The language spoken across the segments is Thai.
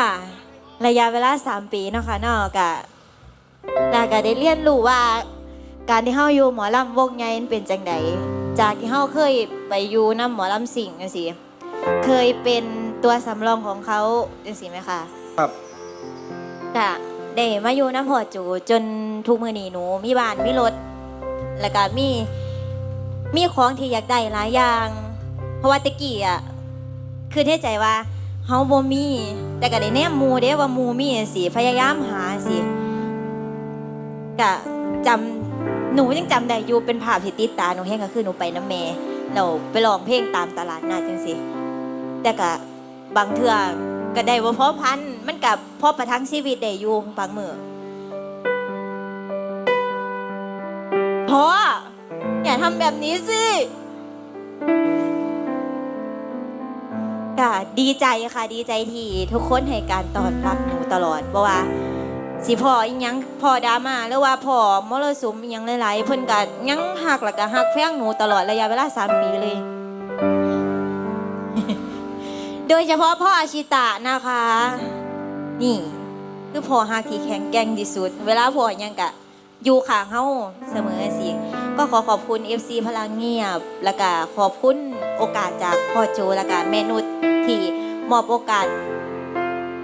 ค่ะ ระยะเวลา 3 ปีเนาะค่ะเนาะกะแล้วก็ได้เรียนรู้ว่า การที่เฮาอยู่หมอลำวงใหญ่นั้นเป็นจังไดจากที่เฮาเคยไปอยู่นำหมอลำสิงห์จังซี่เคยเป็นตัวสำรองของเขาจังซี่ไหมคะครับกะได้มาอยู่น้ำพอจูจนทุกมือนีหนูมีบ้านมีรถแล้วก็มีมีของที่อยากได้หลายอย่าง เพราะว่าแตะกี้อะคือเทใจว่าเฮาบ่มี แต่ก็ได้แนมมูเด้ว่ามูมีสิพยายามหาสิกะจำหนูยังจำได้อยู่เป็นภาพที่ติดตาหนูแห้งก็คือหนูไปน้ำเมเราไปร้องเพลงตามตลาดนัดจังสิแต่ก็บางเทื่อก็ได้ว่าพอพันมันกับพอประทังชีวิตได้อยู่บางมือพออย่าทำแบบนี้สิ ค่ะดีใจค่ะดีใจที่ทุกคนให้การต้อนรับหนูตลอดเพราะว่า สิพ่ออีหยังพ่อดราม่าหรือว่าพ่อมรสุมอีหยังหลายๆเพิ่นก็ยังหักแล้วก็หักแพงหนูตลอดระยะเวลา3ปีเลย โดยเฉพาะพ่ออาชิตะนะคะ นี่ คือพ่อหักที่แข็งแกร่งที่สุด เวลาพ่ออิหยังกะอยู่ข้างเฮาเสมอสิก็ขอขอบคุณ FC พลังเงียบ แล้วก็ขอบคุณโอกาสจากพ่อโจแล้วก็แม่นุช ที่มอบโอกาส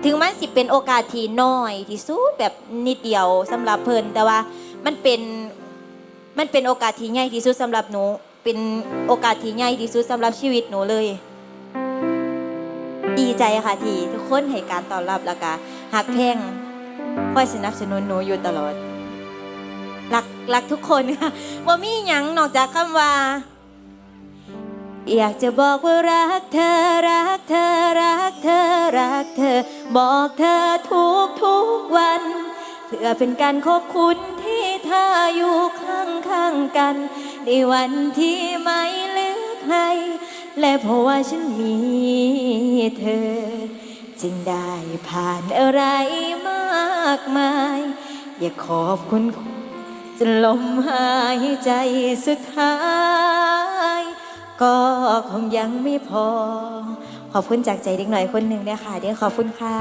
ถึงมันสิเป็นโอกาสที่น้อยที่สุดแบบนิดเดียวสำหรับเพิ่นแต่ว่ามันเป็นมันเป็นโอกาสที่ใหญ่ที่สุดสำหรับหนู เป็นโอกาสที่ใหญ่ที่สุดสำหรับชีวิตหนูเลย ดีใจค่ะที่ทุกคนให้การตอนรับแล้วก็หักแพงคอยสนับสนุนหนูอยู่ตลอดรักรักทุกคนค่ะว่ามีหยังนอกจากคำว่า อยากจะบอกว่ารักเธอรักเธอรักเธอรักเธอ บอกเธอทุกทุกวัน เพื่อเป็นการขอบคุณที่เธออยู่ข้างข้างๆกัน ในวันที่ไม่เหลือใคร และเพราะว่าฉันมีเธอ จึงได้ผ่านอะไรมากมาย อยากขอบคุณจนลมหายใจสุดท้าย ก็คงยังไม่พอ ขอบคุณจากใจเด็กหน่อยคนหนึ่งเนี่ยค่ะเดี๋ยวขอบคุณค่ะ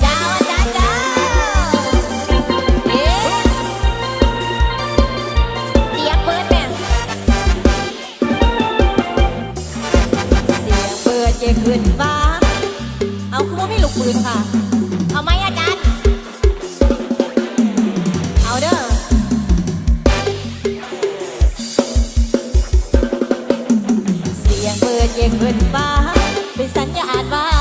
เจ้าจ้าจ้าเอ๊ะเสียงเปิดแม่เสียงเปิดเจขึ้นฟ้า เอาคือว่าไม่ลูกปืนค่ะ เป็นสัญญาดว่า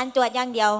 การตรวจอย่างเดียว